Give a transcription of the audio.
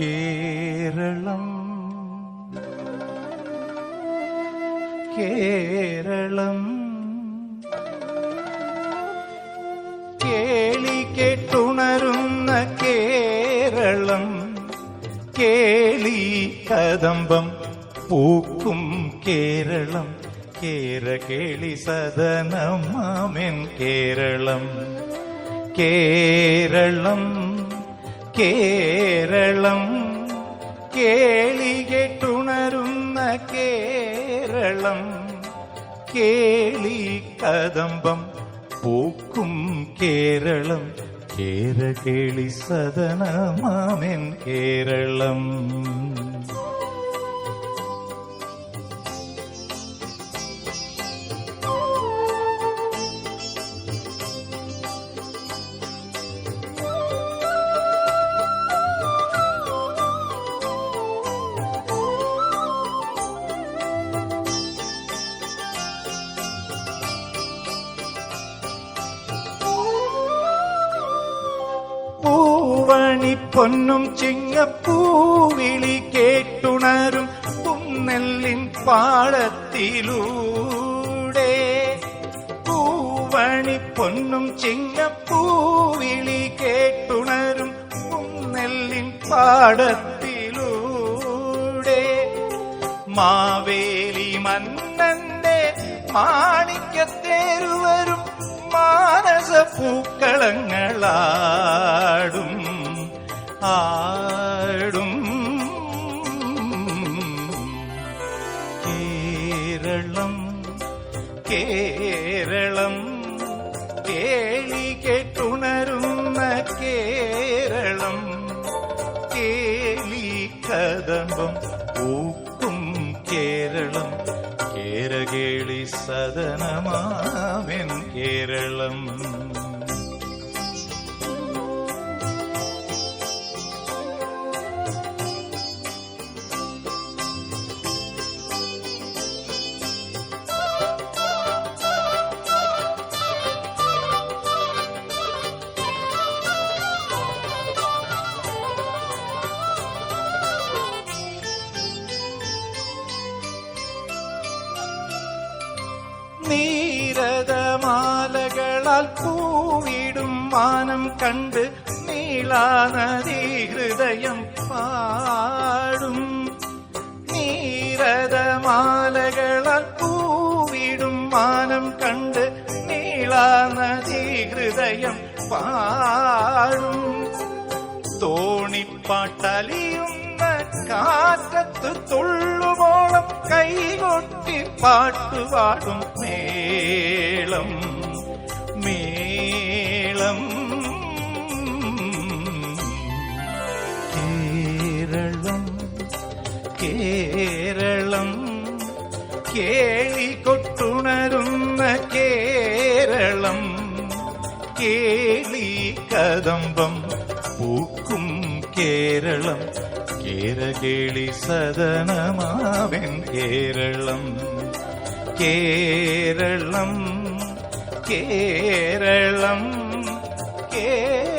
കേരളം കേരളം. കേളി കേട്ടുണരുന്ന കേരളം കേളി കദംബം പൂക്കും കേരളം. കേര കേരകേളി സദനമാമെൻ കേരളം കേരളം. കേരളം. കേളി കേരളം. കേളി കദംബം പൂക്കും കേരളം. കേരകേളി സദനമാമൻ കേരളം. പൂവണി പൊന്നും ചിങ്ങപ്പൂവിളി കേട്ടുണരും കുന്നെല്ലിൻ പാടത്തിലൂടെ പൂവണി പൊന്നും ചിങ്ങപ്പൂവിളി കേട്ടുണരും കുന്നെല്ലിൻ പാടത്തിലൂടെ മാവേലി മന്നന്റെ മാണിക്കത്തേരുവരും മാനസ പൂക്കളങ്ങളാടും കേരളം കേരളം. കേളി കേട്ടുണരുന്ന കേരളം. കേളി കദമ്പം പൂക്കും കേരളം. കേരകേളി സദനമാവൻ കേരളം. നീരതമാലകളാൽ പൂവിടും മാനം കണ്ട് നീളാനദി ഹൃദയം പാടും നീരതമാലകളാൽ പൂവിടും മാനം കണ്ട് നീളാനദി ഹൃദയം പാടും തോണിപ്പാട്ടലിയുന്ന കാറ്റത്ത് തുള്ളുമോളം കൈകൊട്ടി പാട്ടുപാടും മേളം മേളം. കേരളം കേരളം കേളി കൊട്ടുണരുന്ന കേരളം. കേളി കദംബം പൂക്കും കേരളം കേരകേളി സദനമാവൻ കേരളം. കേരളം കേരളം കേരളം